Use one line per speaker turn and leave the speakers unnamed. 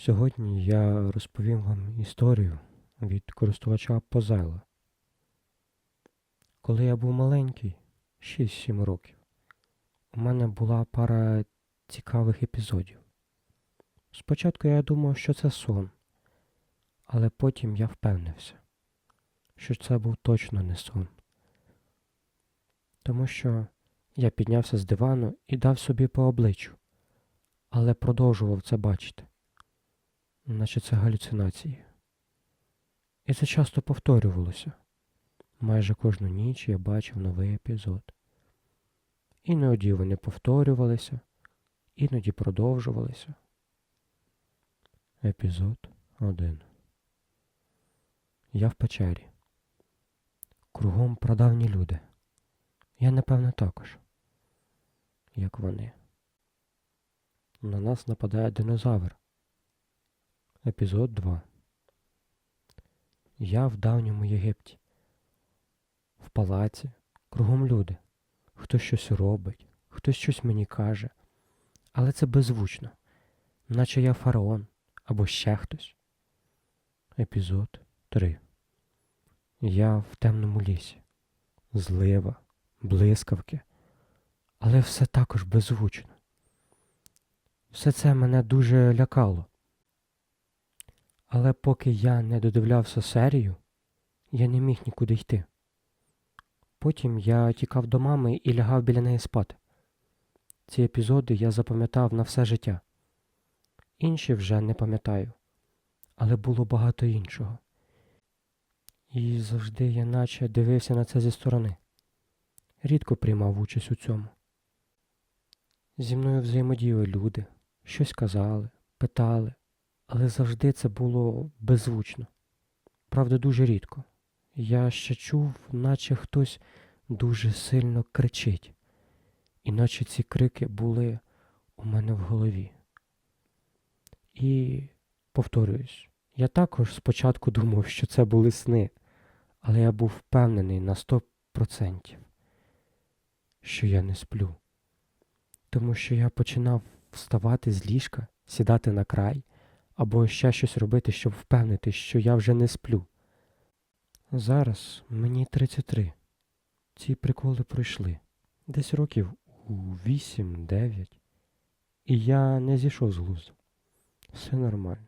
Сьогодні я розповім вам історію від користувача Позайла. Коли я був маленький, 6-7 років, у мене була пара цікавих епізодів. Спочатку я думав, що це сон, але потім я впевнився, що це був точно не сон. Тому що я піднявся з дивану і дав собі по обличчю, але продовжував це бачити наче це галюцинації. І це часто повторювалося. Майже кожну ніч я бачив новий епізод. Іноді вони повторювалися, іноді продовжувалися. Епізод 1 Я в печері. Кругом прадавні люди. Я, напевно, також, як вони. На нас нападає динозавр. Епізод 2 Я в давньому Єгипті. В палаці, кругом люди. Хтось щось робить, хтось щось мені каже. Але це беззвучно, наче я фараон або ще хтось. Епізод 3 Я в темному лісі. Злива, блискавки. Але все також беззвучно. Все це мене дуже лякало. Але поки я не додивлявся серію, я не міг нікуди йти. Потім я тікав до мами і лягав біля неї спати. Ці епізоди я запам'ятав на все життя. Інші вже не пам'ятаю, але було багато іншого. І завжди я наче дивився на це зі сторони. Рідко приймав участь у цьому. Зі мною взаємодіяли люди, щось казали, питали але завжди це було беззвучно. Правда, дуже рідко. Я ще чув, наче хтось дуже сильно кричить, іначе ці крики були у мене в голові. І повторююсь, я також спочатку думав, що це були сни, але я був впевнений на сто процентів, що я не сплю, тому що я починав вставати з ліжка, сідати на край або ще щось робити, щоб впевнити, що я вже не сплю. Зараз мені 33. Ці приколи пройшли. Десь років у 8-9. І я не зійшов з глузду. Все нормально.